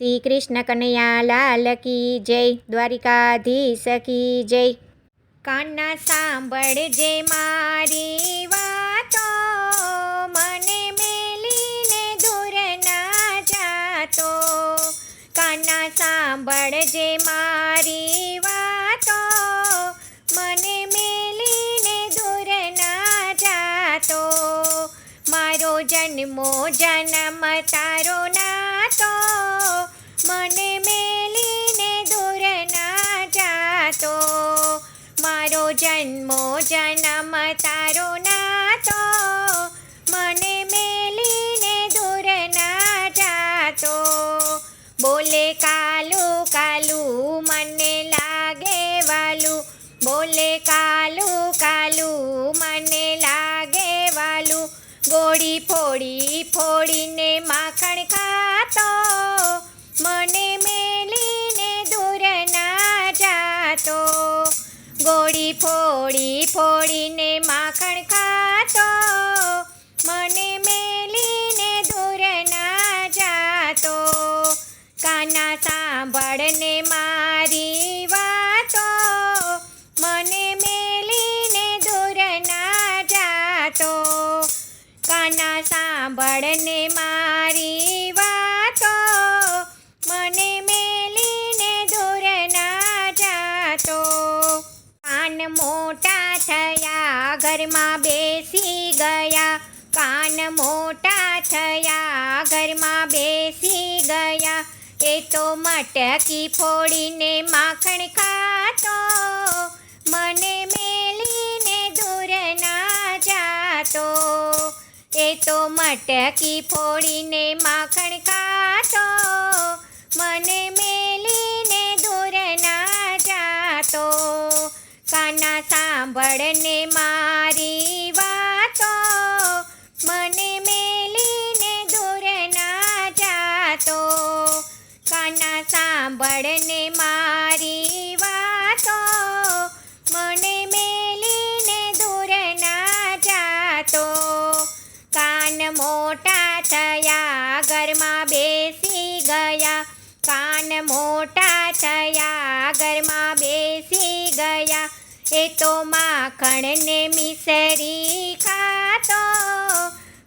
શ્રી કૃષ્ણ કનૈયા લાલ કી જય દ્વારિકાધીશ કી જય. કાના સાંભળજે મારી વાતો જન્મો જન્મ તારો નાતો, મને મેલીને દૂર ના જાતો. મારો જન્મો જન્મ તારો નાતો, મને મેલીને દૂર ના જાતો. બોલે કાલુ ગોળી ફોડી ફોડીને માખણ ખાતો. મને મેલીને દૂર ના જાતો. ગોળી ફોડી ફોડીને કાના સાંભળને મારી વાતો. મને મેલીને દૂર ના જાતો. કાન મોટા થયા, ઘરમાં બેસી ગયા. કાન મોટા થયા, ઘરમાં બેસી ગયા. એ તો મટકી ફોડીને માખણ ખાતો મટકી ફોડીને માખણ ખાતો મને મેલીને દૂર ના જાતો. કાના સાંભળને મારી વાતો. મને મેલીને દૂર ના જાતો. કાના સાંભળને થયા, ઘરમાં બેસી ગયા, કાન મોટા થયા, ઘરમાં બેસી ગયા. એ તો માખણને મિસરી ખાતો,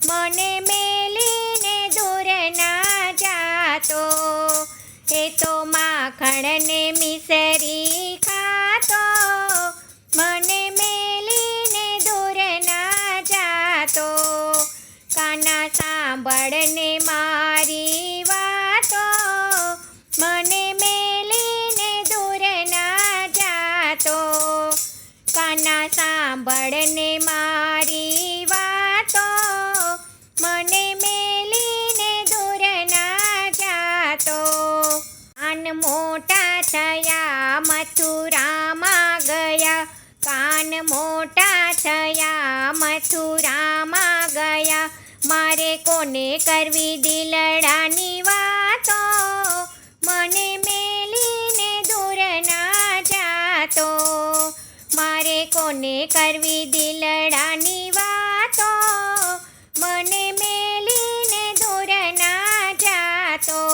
મને મેલીને કાન મોટા થયા, મથુરામાં ગયા. મારે કોને કરવી દિલડાની વાતો? મને મેલીને દૂર ના જાતો. મારે કોને કરવી દિલડાની વાતો? મને મેલીને દૂર ના જાતો.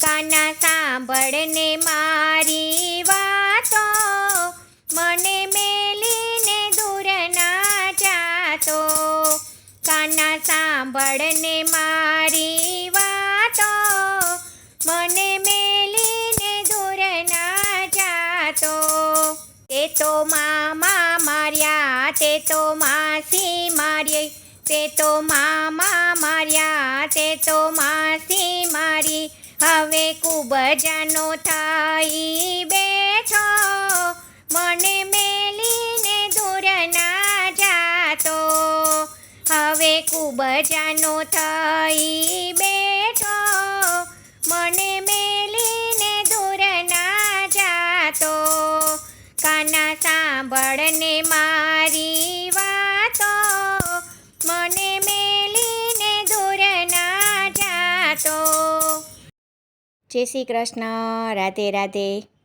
કાના સાંભળને મારી વાતો. મને કાના સાંભળને મારી વાતો. મને મેલીને દૂર ના જાતો. તે તો મામા માર્યા, તે તો માસી મારી. તે તો મામા માર્યા, તે તો માસી મારી. હવે કુબજાનો થાય બેઠો હવે કુબજાનો થઈ બેઠો. મને મેલીને દૂર ના જાતો. કાના સાંભળને મારી વાતો. મને મેલીને દૂર ના જાતો. જય શ્રી કૃષ્ણ. રાધે રાધે.